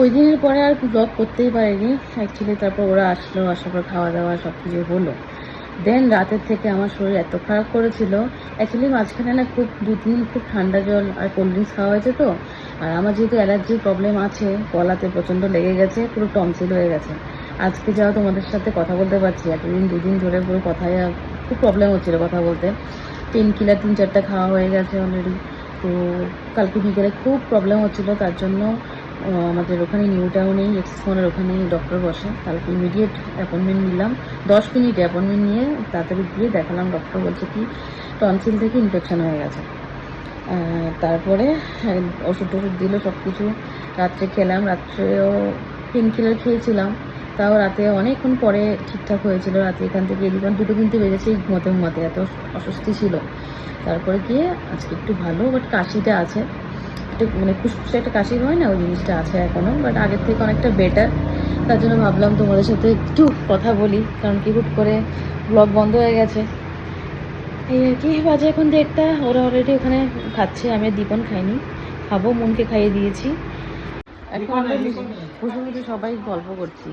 ওই দিনের পরে আর ব্লগ করতেই পারিনি অ্যাকচুয়ালি তারপর ওরা আসলো আসার পর খাওয়া দাওয়া সব কিছু হলো দেন রাতের থেকে আমার শরীর এত খারাপ করেছিল অ্যাকচুয়ালি মাঝখানে না খুব দু তিন খুব ঠান্ডা জল আর কোল্ড ড্রিঙ্কস খাওয়া হয়েছে তো আর আমার যেহেতু অ্যালার্জির প্রবলেম আছে গলাতে প্রচণ্ড লেগে গেছে পুরো টমসিল হয়ে গেছে আজকে যাও তোমাদের সাথে কথা বলতে পারছি এতদিন দুদিন ধরে পুরো কথায় খুব প্রবলেম হচ্ছিলো কথা বলতে পেন কিলার তিন চারটা খাওয়া হয়ে গেছে অলরেডি তো কালকে বিকেলে খুব প্রবলেম হচ্ছিলো তার জন্য আমাদের ওখানে নিউ টাউনেই এক্সফোনের ওখানে ডক্টর বসে কালকে ইমিডিয়েট অ্যাপয়েন্টমেন্ট নিলাম দশ মিনিট অ্যাপয়েন্টমেন্ট নিয়ে তাড়াতাড়ি গিয়ে দেখালাম ডক্টর বলছে কি টনসিল থেকে ইনফেকশন হয়ে গেছে তারপরে ওষুধ টষুধ দিল সব কিছু রাত্রে খেলাম রাত্রেও পেন কিলার খেয়েছিলাম তাও রাতে অনেকক্ষণ পরে ঠিকঠাক হয়েছিল রাতে এখান থেকে এদিকে দুটো কিন্তু বেজেছে ঘুমাতে ঘুমাতে এত অস্বস্তি ছিল তারপরে গিয়ে আজকে একটু ভালো বাট কাশিটা আছে একটু মানে খুশখুশে একটা কাশি হয় না ওই জিনিসটা আছে এখনও বাট আগের থেকে অনেকটা বেটার তার জন্য ভাবলাম তোমাদের সাথে একটু কথা বলি কারণ কি হুট করে ব্লগ বন্ধ হয়ে গেছে এই আর কি বাজে এখন দেখতে ওরা অলরেডি ওখানে খাচ্ছে আমি দীপন খাইনি খাবো মনকে খাইয়ে দিয়েছি এখন বসে সবাই গল্প করছি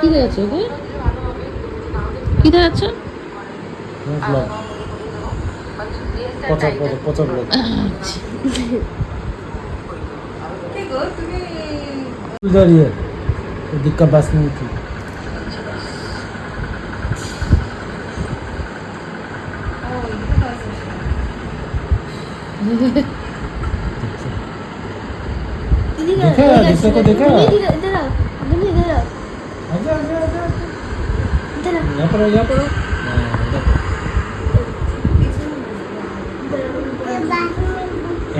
কি দেখাচ্ছে ওকে কি দেখাচ্ছে পচা পচা পচা ব্লগ দাঁড়িয়ে দিক্কা বাস নেই কি देखा देखा को देखा इधर इधर बनी इधर आजा आजा आजा इधर यहाँ पर यहाँ पर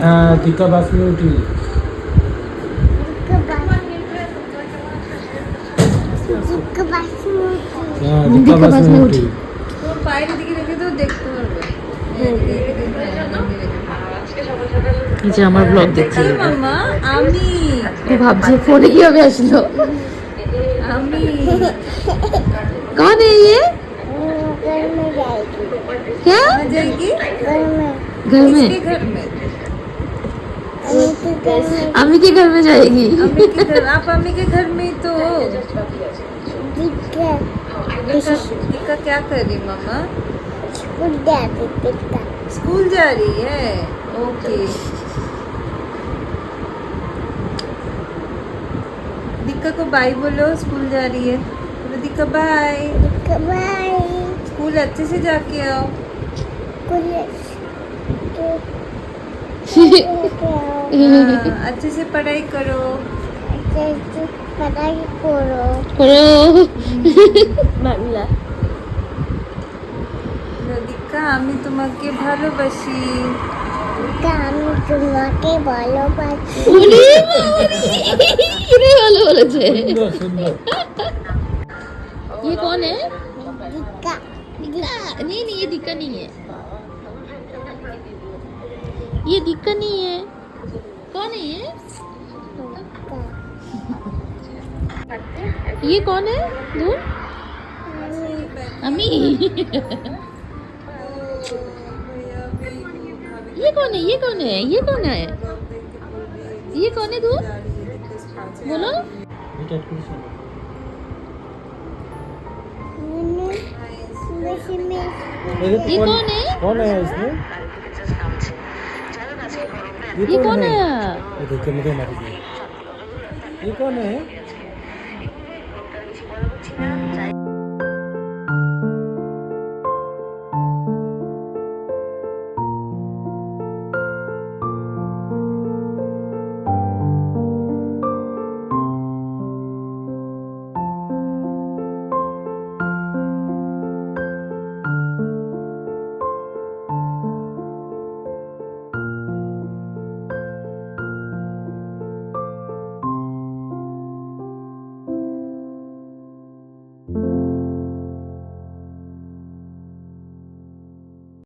হ্যাঁ দীক্ষা বাসমিউটি হ্যাঁ দীক্ষা হ্যাঁ। আমার হ্যাঁ। হ্যাঁ, ব্লগ ভাবছি ফোনে কি হবে আসলো আমি घर में अम्मी के घर में जाएगी आप अम्मी के घर में तो दीका क्या कर रही मामा स्कूल जा रही है स्कूल जा रही है ओके दिक्का को बाय बोलो स्कूल जा रही है बोलो दिक्का बाय बाय स्कूल अच्छे से जाके आओ स्कूल तो अच्छे से पढ़ाई करो पढ़ाई करो करो বাংলা রাধিকা আমি তোমাকে ভালোবাসি আমি তোমাকে ভালোবাসি উনি উনি ভালো বলেছে ये कौन है दिक्का दिक्का नहीं नहीं ये दिक्का नहीं है ये दिक्कत नहीं है कौन है ये ये कौन है दूर अमी ये कौन है ये कौन है ये कौन है ये कौन है दूर बोलो ये कौन है कौन है इसमें 이거는 어디 그게 말이지. 이거는